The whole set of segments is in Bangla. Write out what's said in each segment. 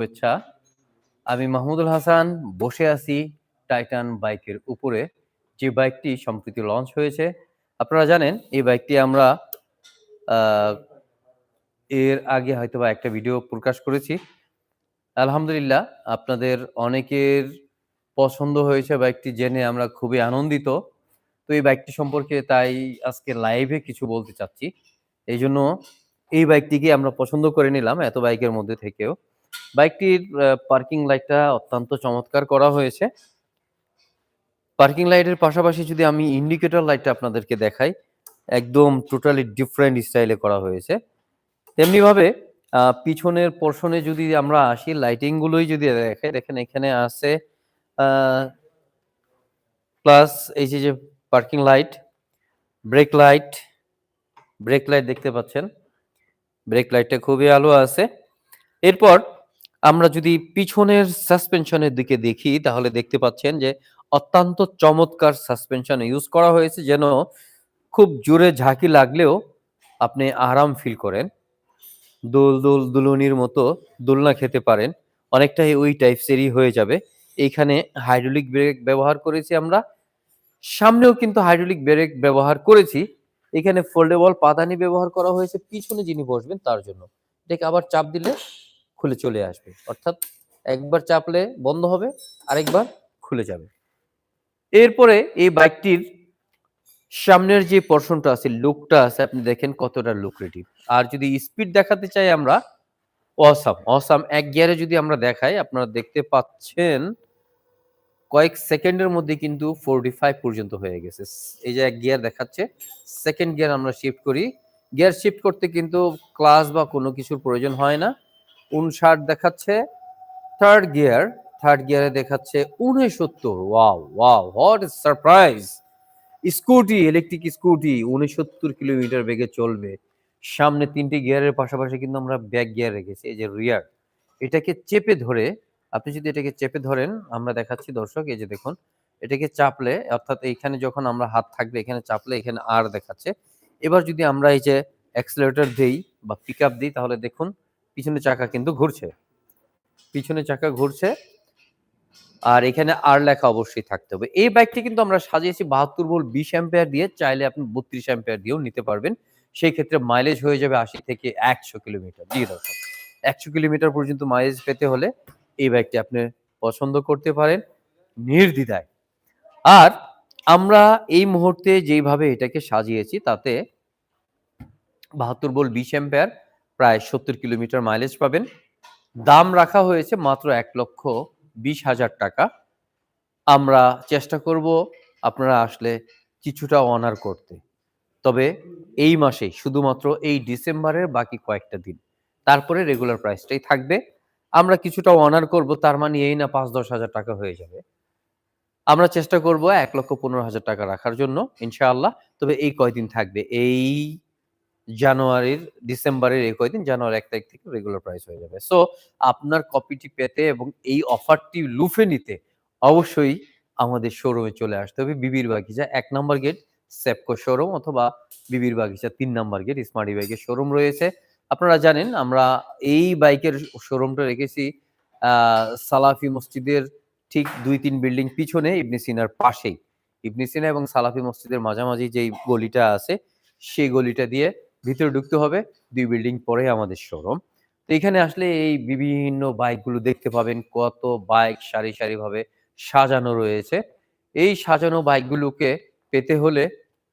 শুভেচ্ছা। আমি মাহমুদুল হাসান, বসে আছি টাইটান বাইকের উপরে। যে বাইকটি সম্প্রতি লঞ্চ হয়েছে, আপনারা জানেন, এই বাইকটি আমরা এর আগে হয়তো বা একটা ভিডিও প্রকাশ করেছি। আলহামদুলিল্লাহ, আপনাদের অনেকের পছন্দ হয়েছে বাইকটি জেনে আমরা খুবই আনন্দিত। তো এই বাইকটি সম্পর্কে তাই আজকে লাইভে কিছু বলতে চাচ্ছি। এই জন্য এই বাইকটিকে আমরা পছন্দ করে নিলাম এত বাইকের মধ্যে থেকেও। বাইকটির পার্কিং লাইটটা অত্যন্ত চমৎকার করা হয়েছে। পার্কিং লাইটের পাশাপাশি যদি আমি ইন্ডিকেটর লাইটটা আপনাদেরকে দেখাই, একদম টোটালি ডিফারেন্ট স্টাইলে করা হয়েছে। তেমনিভাবে পিছনের পোর্শনে যদি আমরা আসি লাইটিংগুলোই যদি দেখাই, দেখেন এখানে আছে প্লাস এই যে যে parking light brake light brake light দেখতে পাচ্ছেন। ব্রেক লাইটটা খুবই আলো আছে। এরপর আমরা যদি পিছনের সাসপেনশনের দিকে দেখি, তাহলে দেখতে পাচ্ছেন যে অত্যন্ত চমৎকার সাসপেনশন ইউজ করা হয়েছে, যেন খুব জোরে ঝাঁকি লাগলেও আপনি আরাম ফিল করেন। দোল দোল দুলুনির মতো দোলনা খেতে পারেন। অনেকটাই ওই টাইপসেরই হয়ে যাবে। এইখানে হাইড্রোলিক ব্রেক ব্যবহার করেছি আমরা। সামনেও কিন্তু হাইড্রোলিক ব্রেক ব্যবহার করেছি। এখানে ফোল্ডেবল পাদানি ব্যবহার করা হয়েছে। পিছনে যিনি বসবেন তার জন্য। এটাকে আবার চাপ দিলে খুলে চলে আসবে। অর্থাৎ একবার চাপলে বন্ধ হবে, আরেকবার খুলে যাবে। এরপরে এই বাইকটির সামনের যে পোর্শনটা আছে লুকটা আছে, আপনি দেখেন কতটা লুক্রেটিভ আর যদি স্পিড দেখাতে চাই আমরা অসাম অসাম এক গিয়ারে যদি আমরা দেখাই, আপনারা দেখতে পাচ্ছেন, কয়েক সেকেন্ডের মধ্যে কিন্তু ফোরটি ফাইভ পর্যন্ত হয়ে গেছে। এই যে এক গিয়ার দেখাচ্ছে সেকেন্ড গিয়ার আমরা শিফট করি। গিয়ার শিফট করতে কিন্তু ক্লাস বা কোনো কিছুর প্রয়োজন হয় না। উনষাট দেখাচ্ছে থার্ড গিয়ার থার্ড গিয়ারে দেখাচ্ছে উনসত্তর। Wow wow what surprise scooty electric scooty, উনসত্তর কিলোমিটার বেগে চলবে। সামনে তিনটি গিয়ারের পাশাপাশি কিন্তু আমরা ব্যাক গিয়ার রেখেছি, এই যে রিয়ার এটাকে চেপে ধরে, আপনি যদি এটাকে চেপে ধরেন, আমরা দেখাচ্ছি দর্শক, এই যে দেখুন, এটাকে চাপলে, অর্থাৎ এইখানে যখন আমরা হাত থাকবে, এখানে চাপলে এখানে আর দেখাচ্ছে। এবার যদি আমরা এই যে অ্যাক্সিলারেটর দিই বা পিক আপ দিই, তাহলে দেখুন পিছনে চাকা কিন্তু ঘুরছে। পিছনে চাকা ঘুরছে। আর এখানে আর লেখা অবশ্যই থাকতে হবে। এই বাইকটি কিন্তু আমরা সাজিয়েছি বাহাত্তর ভোল্ট বিশ অ্যাম্পিয়ার দিয়ে, চাইলে আপনি বত্রিশ অ্যাম্পিয়ার দিয়েও নিতে পারবেন। সেই ক্ষেত্রে মাইলেজ হয়ে যাবে আশি থেকে একশো কিলোমিটার। জি দর্শক, একশো কিলোমিটার পর্যন্ত মাইলেজ পেতে হলে এই বাইকটি আপনি পছন্দ করতে পারেন নির্দ্বিধায়। আর আমরা এই মুহূর্তে যেইভাবে এটাকে সাজিয়েছি, তাতে বাহাত্তর বল বিশ অ্যাম্পিয়ার প্রায় সত্তর কিলোমিটার মাইলেজ পাবেন। দাম রাখা হয়েছে মাত্র এক লক্ষ বিশ হাজার টাকা। আমরা চেষ্টা করব আপনারা আসলে কিছুটা অনার করতে। তবে এই মাসে, শুধুমাত্র এই ডিসেম্বরের বাকি কয়েকটা দিন, তারপরে রেগুলার প্রাইসটাই থাকবে। আমরা কিছুটা অনার করব, তার মানে এই না পাঁচ দশ হাজার টাকা হয়ে যাবে। আমরা চেষ্টা করব এক লক্ষ পনেরো হাজার টাকা রাখার জন্য, ইনশাআল্লাহ। তবে এই কয়দিন থাকবে? এই জানুয়ারির, ডিসেম্বরের এই কয়দিন জানুয়ারি এক তারিখ থেকে রেগুলার প্রাইস হয়ে যাবে। সো আপনার কপিটি পেতে এবং এই অফারটি লুফে নিতে অবশ্যই আমাদের শোরুমে চলে আসতে হবে। বিবির বাগিচা, এক নম্বর গেট সেপকো শোরুম অথবা বিবির বাগিচা, তিন নম্বর গেট স্মার্টি বাইকের শোরুম রয়েছে। আপনারা জানেন, আমরা এই বাইকের শোরুমটা রেখেছি সালাফি মসজিদের ঠিক দুই তিন বিল্ডিং পিছনে, ইবনে সিনার পাশেই। ইবনে সিনা এবং সালাফি মসজিদের মাঝামাঝি যেই গলিটা আছে, সেই গলিটা দিয়ে ভিতরে ঢুকতে হবে, দুই বিল্ডিং পরে আমাদের শোরুম তো এখানে আসলে এই বিভিন্ন বাইকগুলো দেখতে পাবেন, কত বাইক সারি সারি ভাবে সাজানো রয়েছে। এই সাজানো বাইকগুলোকে পেতে হলে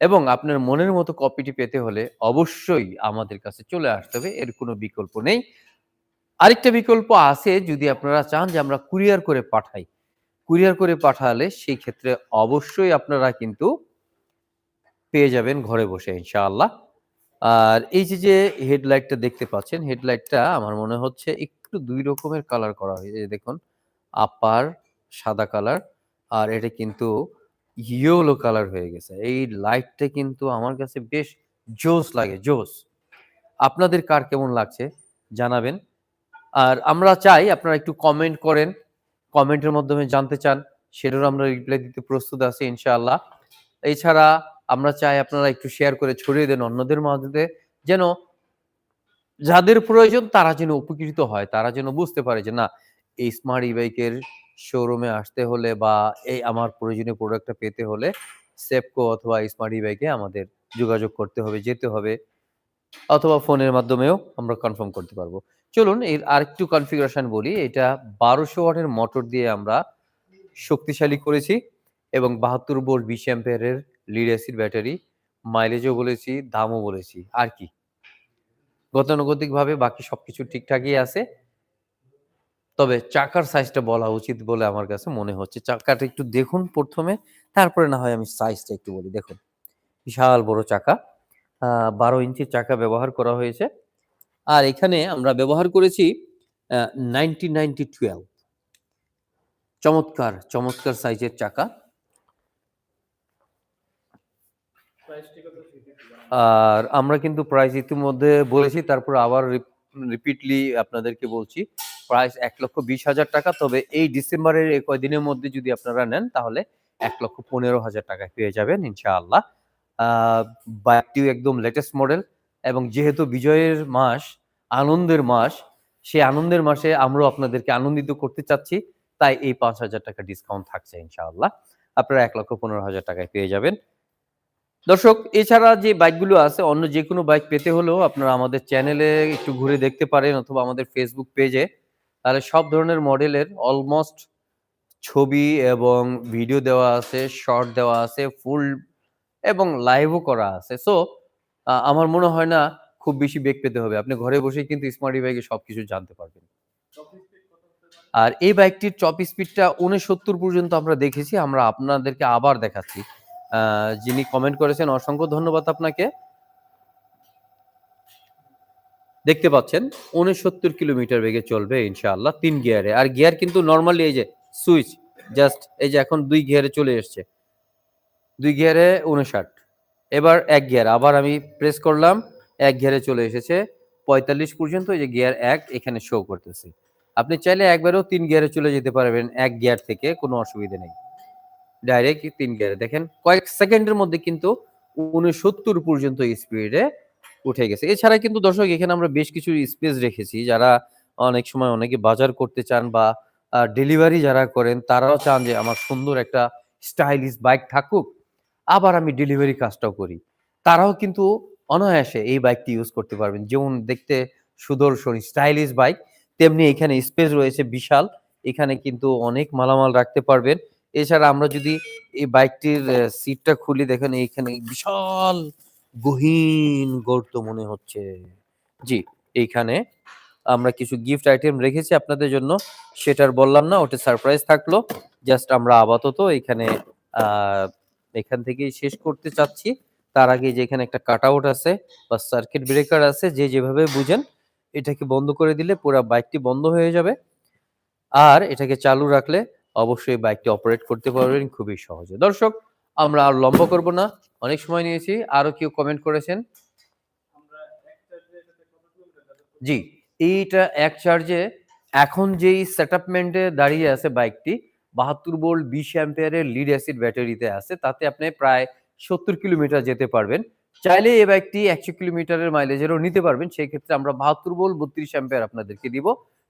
এবং আপনার মনের মতো কপিটি পেতে হলে অবশ্যই আমাদের কাছে চলে আসতে হবে, এর কোনো বিকল্প নেই। আরেকটা বিকল্প আছে, যদি আপনারা চান যে আমরা কুরিয়ার করে পাঠাই। কুরিয়ার করে পাঠালে সেই ক্ষেত্রে অবশ্যই আপনারা কিন্তু পেয়ে যাবেন ঘরে বসে, ইনশাআল্লাহ। আর এই যে যে হেডলাইটটা দেখতে পাচ্ছেন হেডলাইটটা আমার মনে হচ্ছে একটু দুই রকমের কালার করা হয়েছে। দেখুন আপার সাদা কালার আর এটা কিন্তু ইয়েলো কালার হয়ে গেছে। এই লাইটটা কিন্তু আমার কাছে বেশ জোস লাগে জোস আপনাদের কার কেমন লাগছে জানাবেন। আর আমরা চাই আপনারা একটু কমেন্ট করেন কমেন্টের মাধ্যমে জানতে চান। সেটারও আমরা রিপ্লাই দিতে প্রস্তুত আছি ইনশাআল্লাহ। এছাড়া আমরা চাই আপনারা একটু শেয়ার করে ছড়িয়ে দেন অন্যদের মাঝে যেন যাদের প্রয়োজন তারা যেন উপকৃত হয়। তারা যেন বুঝতে পারে যে না এই স্মার্ট ই-বাইকের শোরুমে আসতে হলে বা এই আমার প্রয়োজনীয় প্রোডাক্টটা পেতে হলে সেপকো অথবা স্মার্ট ই-বাইকে আমাদের যোগাযোগ করতে হবে, যেতে হবে। অথবা ফোনের মাধ্যমেও আমরা কনফার্ম করতে পারব। চলুন এর আরেকটু কনফিগারেশন বলি। এটা বারোশো ওয়াটের মোটর দিয়ে আমরা শক্তিশালী করেছি এবং ৭২ ভোল্ট ২০ অ্যাম্পিয়ারের লিড অ্যাসিড ব্যাটারি। মাইলেজও বলেছি, দামও বলেছি। আর কি? গতানুগতিকভাবে বাকি সবকিছু ঠিকঠাকই আছে। তবে চাকার সাইজটা বলা উচিত বলে আমার কাছে মনে হচ্ছে। চাকাটা একটু দেখুন প্রথমে তারপরে না হয় আমি সাইজটা একটু বলি। দেখুন, বিশাল বড় চাকা। ১২ ইঞ্চির চাকা ব্যবহার করা হয়েছে। আর এখানে আমরা ব্যবহার করেছি আ 90-90-12 চমৎকার, চমৎকার সাইজের চাকা। আর আমরা কিন্তু প্রাইস ইতিমধ্যে বলেছি তারপর আবার রিপিটলি আপনাদেরকে বলছি। প্রাইস ৳১,২০,০০০ তবে এই ডিসেম্বরের এই কয়দিনের মধ্যে যদি আপনারা নেন তাহলে ৳১,১৫,০০০ পেয়ে যাবেন ইনশাআল্লাহ। বাইকটিও একদম লেটেস্ট মডেল এবং যেহেতু বিজয়ের মাস, আনন্দের মাস, সেই আনন্দের মাসে আমরাও আপনাদেরকে আনন্দিত করতে চাচ্ছি। তাই এই ৳৫,০০০ ডিসকাউন্ট থাকছে ইনশাআল্লাহ। আপনারা ৳১,১৫,০০০ পেয়ে যাবেন। দর্শক এছাড়া যে বাইকগুলো আছে অন্য যেকোনো বাইক পেতে হলেও আপনারা আমাদের চ্যানেলে একটু ঘুরে দেখতে পারেন অথবা আমাদের ফেসবুক পেজে। তাহলে সব ধরনের মডেলের অলমোস্ট ছবি এবং ভিডিও দেওয়া আছে, শর্ট দেওয়া আছে, ফুল এবং লাইভও করা আছে। সো আমার মনে হয় না খুব বেশি বেগ পেতে হবে। আপনি ঘরে বসেই কিন্তু স্মার্ট ই-বাইকে সবকিছু জানতে পারবেন। আর এই বাইকটির চপ স্পিডটা ৬৯ পর্যন্ত আমরা দেখেছি। আমরা আপনাদেরকে আবার দেখাচ্ছি। যিনি কমেন্ট করেছেন, অসংখ্য ধন্যবাদ আপনাকে। দেখতে পাচ্ছেন ৬৯ কিলোমিটার বেগে চলবে ইনশাআল্লাহ তিন গিয়ারে। আর গিয়ার কিন্তু নর্মালি এই যে সুইচ জাস্ট এই যে এখন দুই গিয়ারে চলে এসছে। দুই গিয়ারে ৫৯ এবার এক গিয়ার, আবার আমি প্রেস করলাম, এক গিয়ারে চলে এসেছে ৪৫ পর্যন্ত এই যে গিয়ার এক এখানে শো করতেছে। আপনি চাইলে একবারও তিন গিয়ারে চলে যেতে পারবেন এক গিয়ার থেকে, কোনো অসুবিধা নেই। ডাইরেক্ট তিন গিয়ারে দেখেন, কয়েক সেকেন্ডের মধ্যে কিন্তু ৬৯ পর্যন্ত স্পিডে উঠে গেছে। এছাড়া কিন্তু দর্শক, এখানে আমরা বেশ কিছু স্পেস রেখেছি যারা অনেক সময় অনেকে বাজার করতে চান বা ডেলিভারি যারা করেন, তারাও চান যে আমার সুন্দর একটা স্টাইলিশ বাইক থাকুক। আবার আমি ডেলিভারি কাজটাও করি। তারাও কিন্তু অনায়াসে এই বাইকটি ইউজ করতে পারবেন। যেমন দেখতে সুদর্শন স্টাইলিশ বাইক তেমনি এখানে স্পেস রয়েছে বিশাল। এখানে কিন্তু অনেক মালামাল রাখতে পারবেন। এছাড়া আমরা যদি এই বাইকটির সিটটা খুলি দেখেন এইখানে বিশাল গহীন গর্ত মনে হচ্ছে। জি, এইখানে আমরা কিছু গিফট আইটেম রেখেছি আপনাদের জন্য। সেটা আর বললাম না, ওটা সারপ্রাইজ থাকল। জাস্ট আমরা আপাতত এখানে এখান থেকেই শেষ করতে চাচ্ছি। তার আগে যে এখানে একটা কাট আউট আছে বা সার্কিট ব্রেকার আছে যে যেভাবে বুঝেন এটাকে বন্ধ করে দিলে পুরো বাইকটি বন্ধ হয়ে যাবে। আর এটাকে চালু রাখলে অবশ্যই বাইকটি অপারেট করতে পারবেন খুবই সহজে। দর্শক আমরা আর লম্বা করব না। অনেক সময় নিয়েছি। আরও কেউ কমেন্ট করেছেন। জি, এইটা এক চার্জে এখন যেই সেটআপমেন্ট দাঁড়িয়ে আছে বাইকটি ৭২ ভোল্ট ২০ অ্যাম্পিয়ারের লিড অ্যাসিড ব্যাটারিতে আছে। তাতে আপনি প্রায় ৭০ কিলোমিটার যেতে পারবেন। চাইলে এই বাইকটি ১০০ কিলোমিটারের মাইলেজেরও নিতে পারবেন। সেক্ষেত্রে আমরা ৭২ ভোল্ট ৩২ অ্যাম্পিয়ার আপনাদেরকে দিব।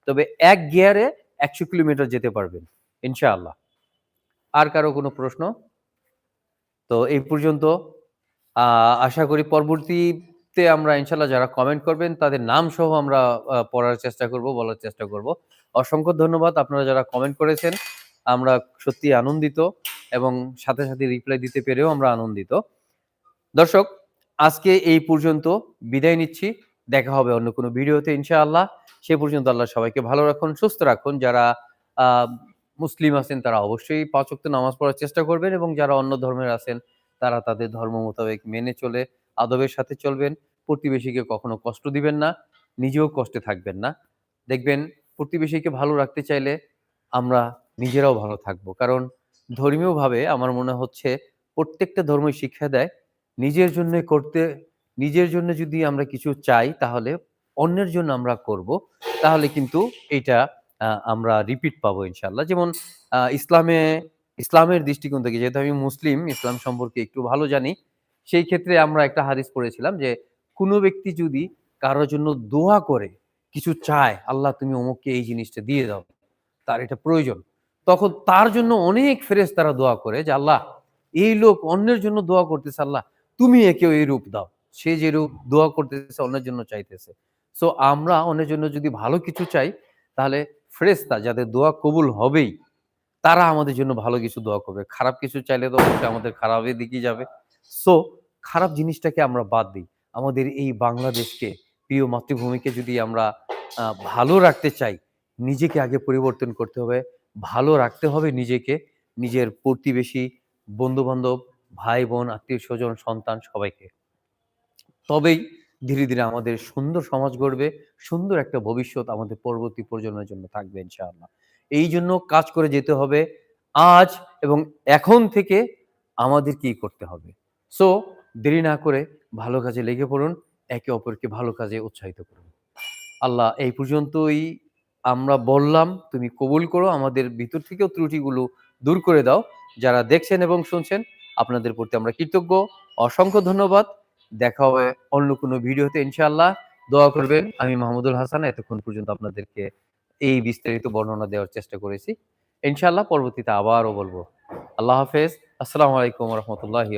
তবে এক গিয়ারে ১০০ কিলোমিটার যেতে পারবেন ইনশাআল্লাহ। আর কারও কোনো প্রশ্ন? তো এই পর্যন্ত আশা করি পরবর্তীতে আমরা ইনশাআল্লাহ যারা কমেন্ট করবেন তাদের নাম সহ আমরা পড়ার চেষ্টা করব, বলার চেষ্টা করব। অসংখ্য ধন্যবাদ আপনারা যারা কমেন্ট করেছেন। আমরা সত্যি আনন্দিত এবং সাথে, সাথে রিপ্লাই দিতে পেরেও আমরা আনন্দিত। দর্শক আজকে এই পর্যন্ত বিদায় নিচ্ছি। দেখা হবে অন্য কোনো ভিডিওতে ইনশাআল্লাহ। সে পর্যন্ত আল্লাহ সবাইকে ভালো রাখুন, সুস্থ রাখুন। যারা মুসলিম আছেন তারা অবশ্যই ৫ ওয়াক্ত নামাজ পড়ার চেষ্টা করবেন এবং যারা অন্য ধর্মের আছেন তারা তাদের ধর্ম মোতাবেক মেনে চলে আদবের সাথে চলবেন। প্রতিবেশীকে কখনো কষ্ট দিবেন না, নিজেও কষ্টে থাকবেন না। দেখবেন প্রতিবেশীকে ভালো রাখতে চাইলে আমরা নিজেরাও ভালো থাকব। কারণ ধর্মীয়ভাবে আমার মনে হচ্ছে প্রত্যেকটা ধর্মই শিক্ষা দেয় নিজের জন্য করতে নিজের জন্য যদি আমরা কিছু চাই তাহলে অন্যের জন্য আমরা করব। তাহলে কিন্তু এইটা আ আমরা রিপিট পাবো ইনশাল্লাহ যেমন ইসলামে ইসলামের দৃষ্টিকোণ থেকে যেহেতু আমি মুসলিম, ইসলাম সম্পর্কে একটু ভালো জানি। সেই ক্ষেত্রে আমরা একটা হাদিস পড়েছিলাম যে, কোন ব্যক্তি যদি কারোর জন্য দোয়া করে কিছু চায় আল্লাহ তুমি অমুককে এই জিনিসটা দিয়ে দাও তার এটা প্রয়োজন। তখন তার জন্য অনেক ফেরেস তারা দোয়া করে যে আল্লাহ এই লোক অন্যের জন্য দোয়া করতেছে আল্লাহ তুমি একেও এই রূপ দাও। সে যে রূপ দোয়া করতেছে অন্যের জন্য চাইতেছে। সো আমরা অন্যের জন্য যদি ভালো কিছু চাই তাহলে ফ্রেস্তা যাদের দোয়া কবুল হবেই, তারা আমাদের জন্য ভালো কিছু দোয়া করবে। খারাপ কিছু চাইলে তো অবশ্যই আমাদের খারাপের দিকেই যাবে। সো খারাপ জিনিসটাকে আমরা বাদ দিই। আমাদের এই বাংলাদেশকে, প্রিয় মাতৃভূমিকে যদি আমরা ভালো রাখতে চাই, নিজেকে আগে পরিবর্তন করতে হবে। ভালো রাখতে হবে নিজেকে, নিজের প্রতিবেশী বন্ধু বান্ধব ভাই, বোন আত্মীয় স্বজন সন্তান সবাইকে। তবেই ধীরে ধীরে আমাদের সুন্দর সমাজ গড়বে, সুন্দর একটা ভবিষ্যৎ আমাদের পরবর্তী প্রজন্মের জন্য থাকবে ইনশাআল্লাহ। এই জন্য কাজ করে যেতে হবে আজ এবং এখন থেকে আমাদের কি করতে হবে। সো দেরি না করে ভালো কাজে লেগে পড়ুন, একে অপরকে ভালো কাজে উৎসাহিত করুন। আল্লাহ, এই পর্যন্তই আমরা বললাম, তুমি কবুল করো, আমাদের ভিতর থেকেও ত্রুটিগুলো দূর করে দাও। যারা দেখছেন এবং শুনছেন, আপনাদের প্রতি আমরা কৃতজ্ঞ। অসংখ্য ধন্যবাদ। দেখা হবে অন্য কোনো ভিডিওতে ইনশাল্লাহ দোয়া করবেন, আমি মাহমুদুল হাসান, এতক্ষণ পর্যন্ত আপনাদেরকে এই বিস্তারিত বর্ণনা দেওয়ার চেষ্টা করেছি। ইনশাল্লাহ পরবর্তীতে আবারও বলব। আল্লাহ হাফেজ, আসসালামু আলাইকুম রহমতুল্লাহি